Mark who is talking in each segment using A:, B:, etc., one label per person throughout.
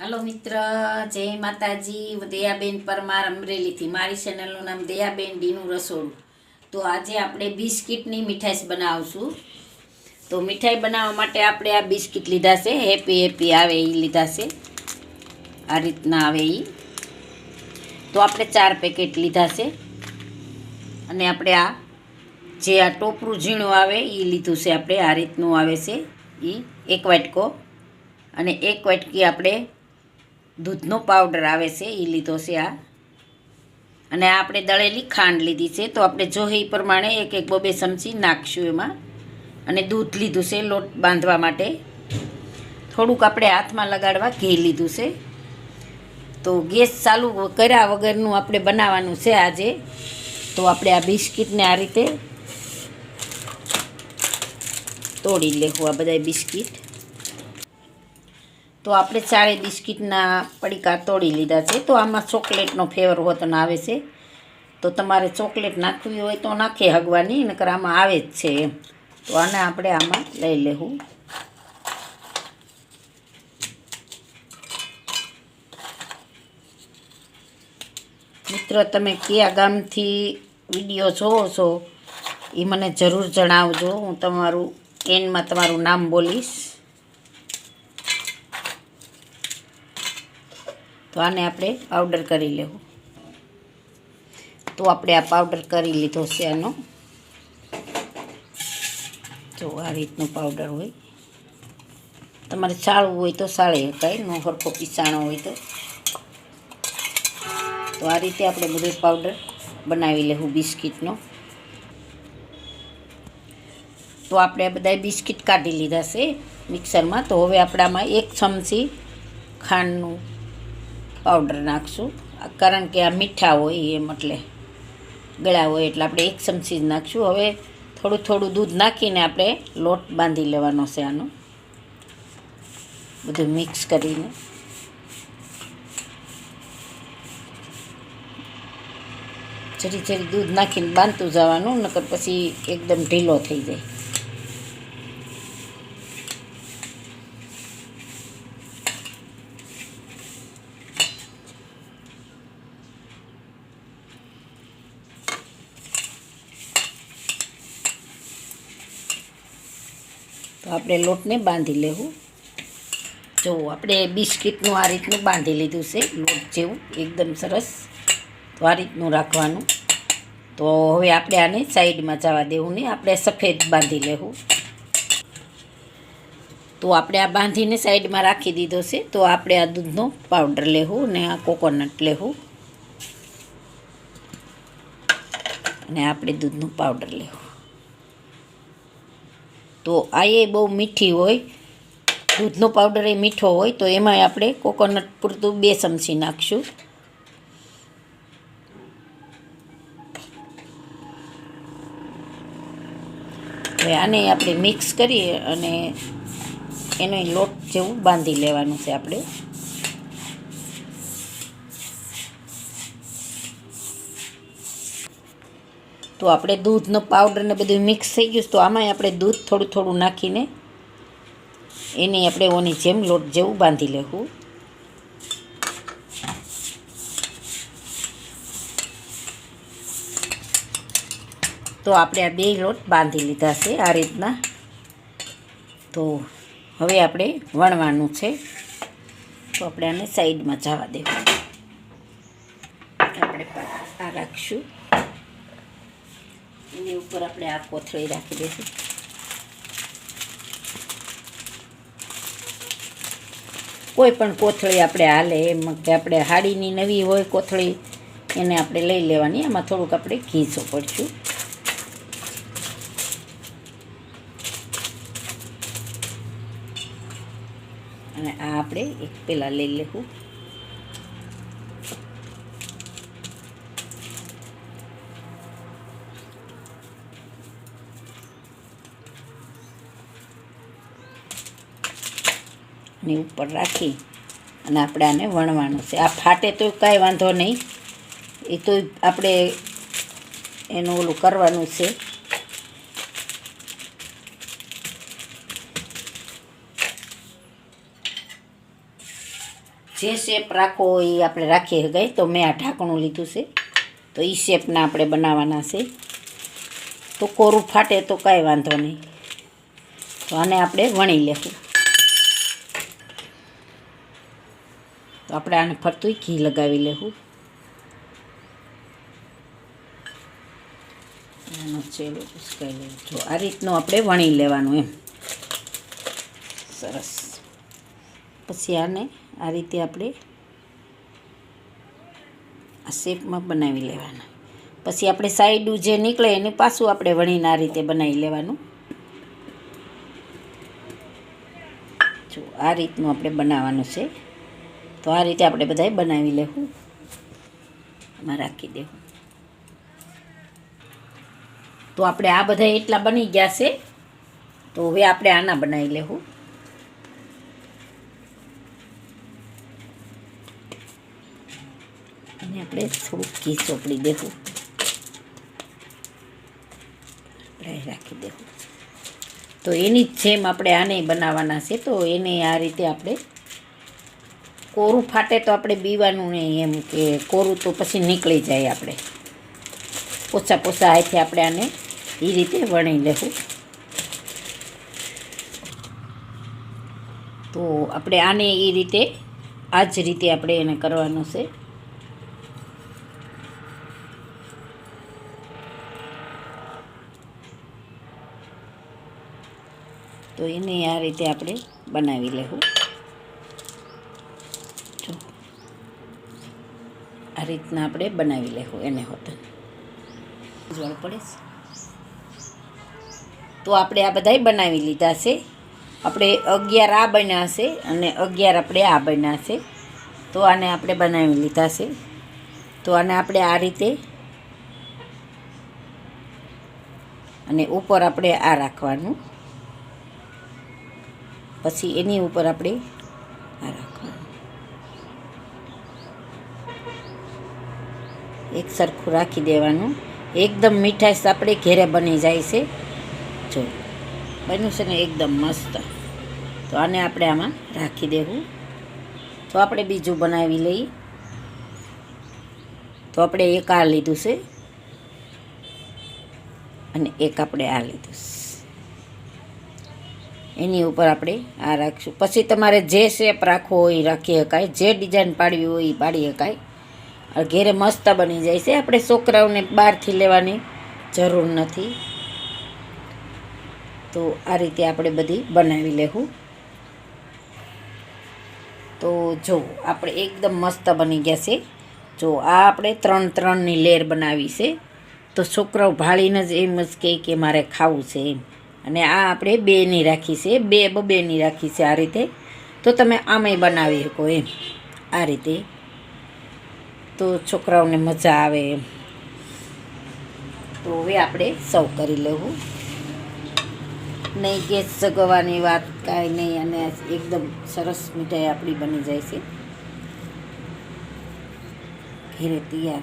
A: હાલો મિત્ર, જય માતાજી. દયાબેન પરમાર અમરેલીથી. મારી ચેનલનું નામ દયાબેન ડીનું રસોડું. તો આજે આપણે બિસ્કિટની મીઠાઈ બનાવશું. તો મીઠાઈ બનાવવા માટે આપણે આ બિસ્કિટ લીધા છે. હેપી હેપી આવે એ લીધા છે. આ રીતના આવે એ તો આપણે ચાર પેકેટ લીધા છે. અને આપણે આ જે આ ટોપરું ઝીણું આવે એ લીધું છે. આપણે આ રીતનું આવે છે એ એક વાટકો. અને એક વાટકી આપણે દૂધનો પાવડર આવે છે એ લીધો છે આ. અને આપણે દળેલી ખાંડ લીધી છે, તો આપણે જોહે એ પ્રમાણે એક એક બબે ચમચી નાખશું એમાં. અને દૂધ લીધું છે લોટ બાંધવા માટે. થોડુંક આપણે હાથમાં લગાડવા ઘી લીધું છે. તો ગેસ ચાલુ કર્યા વગરનું આપણે બનાવવાનું છે આજે. તો આપણે આ બિસ્કિટને આ રીતે તોડી લેવું, આ બધા બિસ્કિટ. તો આપણે ચારે બિસ્કિટના પડીકા તોડી લીધા છે. તો આમાં ચોકલેટનો ફ્લેવર હોતન આવે છે. તો તમારે ચોકલેટ નાખવી હોય તો નાખે હગવાની, નકર આમાં આવે જ છે એમ. તો આને આપણે આમાં લઈ લેવું. મિત્રો, તમે કયા ગામથી વીડિયો જોવો છો એ મને જરૂર જણાવજો. હું તમારું એન્ડમાં તમારું નામ બોલીશ. તો આને આપણે પાવડર કરી લેવું. તો આપણે આ પાવડર કરી લીધો છે આનો. જો આ રીતનું પાવડર હોય. તમારે સાળવું હોય તો સાળે શકાય નો હરખો પીસાણો હોય તો. તો આ રીતે આપણે બધું પાવડર બનાવી લેવું બિસ્કિટનો. તો આપણે આ બધા બિસ્કિટ કાઢી લીધા છે મિક્સરમાં. તો હવે આપણામાં એક ચમચી ખાંડનું પાવડર નાખશું. કારણ કે આ મીઠા હોય એમ એટલે ગળા હોય એટલે આપણે એક ચમચી જ નાખશું. હવે થોડું થોડું દૂધ નાખીને આપણે લોટ બાંધી લેવાનો છે આનો. બધું મિક્સ કરીને. જરી જરી દૂધ નાખીને બાંધતું જવાનું, નકર પછી એકદમ ઢીલો થઈ જાય. તો આપણે લોટને બાંધી લેવું. જો, આપણે બિસ્કિટનું આ રીતનું બાંધી લીધું છે, લોટ જેવું, એકદમ સરસ. તો આ રીતનું રાખવાનું. તો હવે આપણે આને સાઈડમાં જવા દેવું ને આપણે સફેદ બાંધી લેવું. તો આપણે આ બાંધીને સાઈડમાં રાખી દીધો છે, તો આપણે આ દૂધનો પાવડર લેવું ને આ કોકોનટ લેવું. અને આપણે દૂધનું પાવડર લેવું. તો આ એ બહુ મીઠી હોય. દૂધનો પાવડર એ મીઠો હોય તો એમાં આપણે કોકોનટ પૂરતું બે ચમચી નાખશું. હવે આને આપણે મિક્સ કરીએ અને એનો લોટ જેવું બાંધી લેવાનું છે આપણે. તો આપણે દૂધનો પાવડર ને બધું મિક્સ થઈ ગયું તો આમાંય આપણે દૂધ થોડું થોડું નાખીને એને આપણે ઓની જેમ લોટ જેવું બાંધી લેવું. તો આપણે આ બે લોટ બાંધી લીધા છે આ રીતના. તો હવે આપણે વણવાનું છે. તો આપણે આને સાઈડમાં જવા દેવું. આપણે આ રાખશું. એની ઉપર આપણે આ કોથળી રાખી દઈશું. કોઈ પણ કોથળી આપણે હાલે, એમ કે આપણે હાડીની નવી હોય કોથળી, એને આપણે લઈ લેવાની. એમાં થોડુંક આપણે ઘી ચોપડશું અને આ આપણે એક પેલા લઈ લેવું. ની ઉપર રાખી અને આપણે આને વણવાનું છે. આ ફાટે તો કાંઈ વાંધો નહીં. એ તો આપણે એનું ઓલું કરવાનું છે. જે શેપ રાખવો એ આપણે રાખીએ ગઈ. તો મેં આ ઢાંકણું લીધું છે. તો એ શેપના આપણે બનાવવાના છે. તો કોરું ફાટે તો કાંઈ વાંધો નહીં. તો આને આપણે વણી લેશું. તો આપણે આને ફરતું ઘી લગાવી લેવું. આનો ચેલો ઉસકાઈ લેવું. જો, આ રીતનું આપણે વણી લેવાનું એમ. સરસ. પછી આને આ રીતે આપણે આ શેપમાં બનાવી લેવાના. પછી આપણે સાઈડું જે નીકળે એને પાછું આપણે વણીને આ રીતે બનાવી લેવાનું. જો, આ રીતનું આપણે બનાવવાનું છે. તો આ રીતે આપણે બધાય બનાવી લેવું. એમાં રાખી દેવું. તો આપણે આ બધા એટલા બની ગયા છે. તો હવે આપણે આના બનાવી લેવું. અને આપણે થોડુંક ઘી ચોપડી દેવું. આપણે રાખી દેવું. તો એની જેમ આપણે આને બનાવવાના છે. તો એને આ રીતે આપણે કોરું ફાટે તો આપણે બીવાનું નહીં એમ કે કોરું તો પછી નીકળી જાય આપણે. પોસા પોસા હાથે આપણે આને એ રીતે વણી લેવું. તો આપણે આને એ રીતે આ જ રીતે આપણે એને કરવાનું છે. તો એને આ રીતે આપણે બનાવી લેવું. આ રીતના આપણે બનાવી લેવું એને હોતા. જળ પડે તો આપણે આ બધાય બનાવી લીધા છે. આપણે અગિયાર આ બન્યા છે અને અગિયાર આપણે આ બન્યા છે. તો આને આપણે બનાવી લીધા છે. તો આને આપણે આ રીતે અને ઉપર આપણે આ રાખવાનું. પછી એની ઉપર આપણે આ રાખવાનું. એક સરખું રાખી દેવાનું. એકદમ મીઠાશ આપણે ઘેરે બની જાય છે. જો, બન્યું છે ને એકદમ મસ્ત. તો આને આપણે આમાં રાખી દેવું. તો આપણે બીજું બનાવી લઈએ. તો આપણે એક આ લીધું છે. અને એક આપણે આ લીધું છે. એની ઉપર આપણે આ રાખીશું. પછી તમારે જે શેપ રાખવો હોય એ રાખી શકાય. જે ડિઝાઇન પાડવી હોય એ પાડી શકાય. ઘેરે મસ્ત બની જાય છે. આપણે છોકરાઓને બહારથી લેવાની જરૂર નથી. તો આ રીતે આપણે બધી બનાવી લેવું તો જો, આપણે એકદમ મસ્ત બની ગયા છે. જો, આ આપણે ત્રણ ત્રણની લેર બનાવી છે. તો છોકરાઓ ભાળીને જ એમ જ કહે કે મારે ખાવું છે એમ. અને આ આપણે બેની રાખી છે. બે બબેની રાખી છે આ રીતે. તો તમે આમે બનાવી શકો એમ. આ રીતે તો છોકરાઓને મજા આવે એમ. તો હવે આપણે સર્વ કરી લેવું. નહીં ગેસ સગવવાની વાત કાંઈ નહીં અને એકદમ સરસ મીઠાઈ આપણી બની જાય છે. ઘેરે તૈયાર.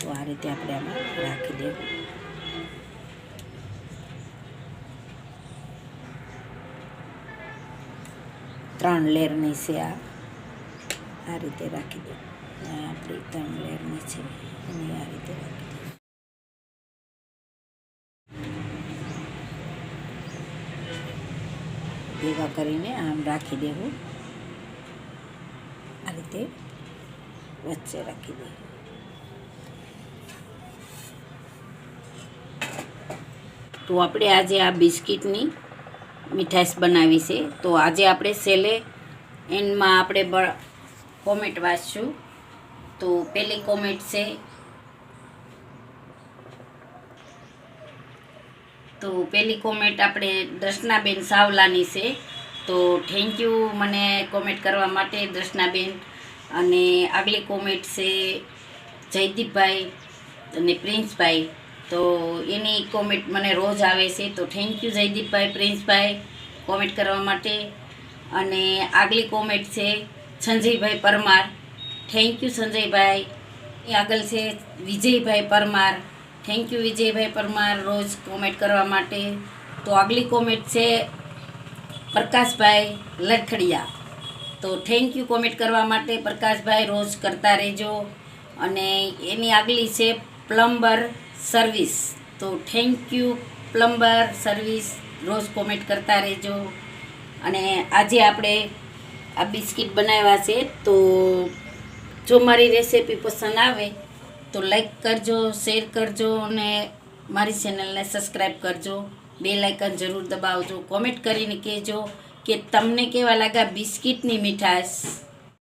A: તો આ રીતે આપણે આમાં રાખી દેવું. ત્રણ લેરની છે આ. આ રીતે રાખી દે આ આપણી ત્રણ છે અને આ રીતે ભેગા કરીને આમ રાખી દેવું આ રીતે વચ્ચે રાખી દે તો આપણે આજે આ બિસ્કિટની મીઠાઈસ બનાવી છે. તો આજે આપણે સેલે એન્ડમાં આપણે કોમેન્ટ વાંચશું. તો પહેલી કોમેન્ટ છે. તો પહેલી કોમેન્ટ આપણે દર્શનાબેન સાવલાની છે. તો થેન્ક યુ મને કોમેન્ટ કરવા માટે, દર્શનાબેન. અને આગલી કોમેન્ટ છે જયદીપભાઈ અને પ્રિન્સભાઈ. તો એની કોમેન્ટ મને રોજ આવે છે. તો થેન્ક યુ જયદીપભાઈ, પ્રિન્સભાઈ કોમેન્ટ કરવા માટે. અને આગલી કોમેન્ટ છે સંજયભાઈ પરમાર. થેન્ક યુ સંજયભાઈ એ આગળ છે Vijaybhai Parmar. Thank you Vijaybhai Parmar. રોજ કોમેન્ટ કરવા માટે. તો આગલી કોમેન્ટ છે પ્રકાશભાઈ લખડિયા તો થેન્ક યુ કોમેન્ટ કરવા માટે પ્રકાશભાઈ રોજ કરતા રહેજો. અને એની આગલી છે પ્લમ્બર સર્વિસ. તો થેન્ક યુ પ્લમ્બર સર્વિસ. રોજ કોમેન્ટ કરતા રહેજો. અને આજે આપણે આ બિસ્કિટ બનાવ્યા છે. તો જો મારી રેસીપી પસંદ આવે તો લાઈક કરજો શેર કરજો અને મારી ચેનલને સબસ્ક્રાઈબ કરજો. બે લાઇકન જરૂર દબાવજો. કોમેન્ટ કરીને કહેજો કે તમને કેવા લાગ્યા બિસ્કિટની મીઠાશ?